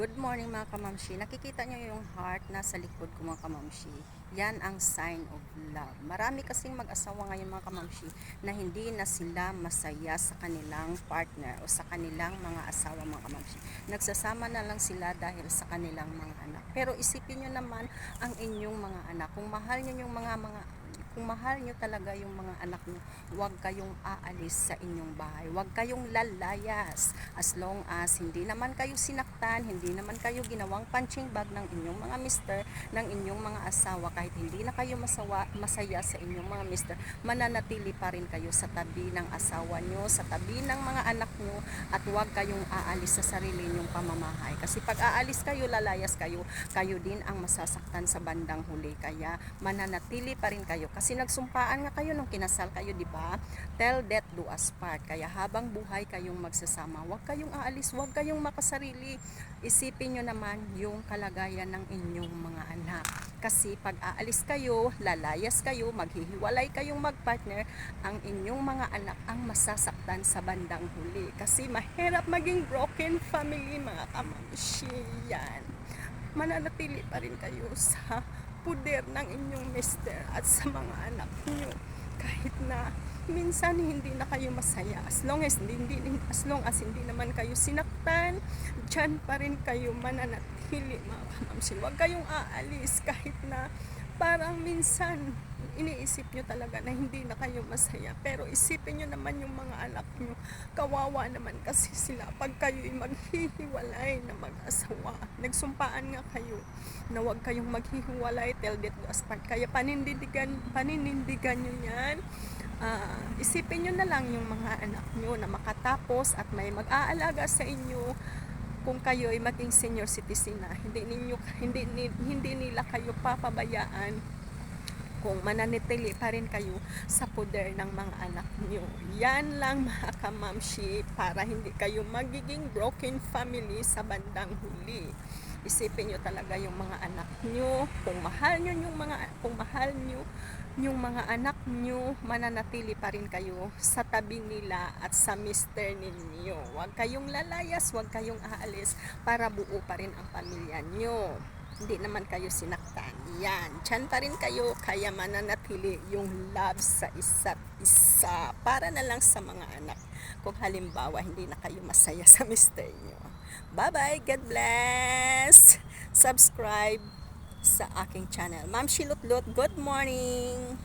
Good morning mga kamamshi. Nakikita nyo yung heart na sa likod ko mga kamamshi. Yan ang sign of love. Marami kasing mag-asawa ngayon mga kamamshi na hindi na sila masaya sa kanilang partner o sa kanilang mga asawa mga kamamshi. Nagsasama na lang sila dahil sa kanilang mga anak. Pero isipin nyo naman ang inyong mga anak. Kung mahal nyo yung mga mga kung mahal nyo talaga yung mga anak nyo, huwag kayong aalis sa inyong bahay. Huwag kayong lalayas. As long as hindi naman kayo sinaktan, hindi naman kayo ginawang punching bag ng inyong mga mister, ng inyong mga asawa, kahit hindi na kayo masawa, masaya sa inyong mga mister, mananatili pa rin kayo sa tabi ng asawa nyo, sa tabi ng mga anak nyo, at huwag kayong aalis sa sarili nyong pamamahay. Kasi pag aalis kayo, lalayas kayo, kayo din ang masasaktan sa bandang huli. Kaya mananatili pa rin kayo. Kasi nagsumpaan nga kayo nung kinasal kayo, di ba? Tell death do us part. Kaya habang buhay kayong magsasama, huwag kayong aalis, huwag kayong makasarili. Isipin nyo naman yung kalagayan ng inyong mga anak. Kasi pag aalis kayo, lalayas kayo, maghihiwalay kayong magpartner, ang inyong mga anak ang masasaktan sa bandang huli. Kasi mahirap maging broken family mga kamamshi. Yan. Mananatili pa rin kayo sa puder ng inyong mister at sa mga anak niyo. Kahit na minsan hindi na kayo masaya. As long as hindi, as long as hindi naman kayo sinaktan, dyan pa rin kayo mananatili mga kamamshi. Huwag kayong aalis kahit na parang minsan iniisip nyo talaga na hindi na kayo masaya. Pero isipin nyo naman yung mga anak nyo. Kawawa naman kasi sila pag kayo'y maghihiwalay na mag-asawa. Nagsumpaan nga kayo na huwag kayong maghihiwalay till death do us part. Kaya panindigan, paninindigan nyo yan. Ah, isipin nyo na lang yung mga anak nyo na makatapos at may mag-aalaga sa inyo kung kayo ay maging senior citizen na hindi ninyo hindi hindi nila kayo papabayaan kung mananitili pa rin kayo sa poder ng mga anak nyo. Yan lang mga kamamshi para hindi kayo magiging broken family sa bandang huli. Isipin nyo talaga yung mga anak nyo. Kung mahal nyo yung mga, kung mahal nyo yung mga anak nyo, mananatili pa rin kayo sa tabi nila at sa mister ninyo. Huwag kayong lalayas, huwag kayong aalis para buo pa rin ang pamilya nyo hindi naman kayo sinaktan. Yan. Diyan pa rin kayo, kaya mananatili yung love sa isa't isa. Para na lang sa mga anak. Kung halimbawa, hindi na kayo masaya sa mister nyo. Bye-bye. God bless. Subscribe sa aking channel. Ma'am Shilutlot, good morning.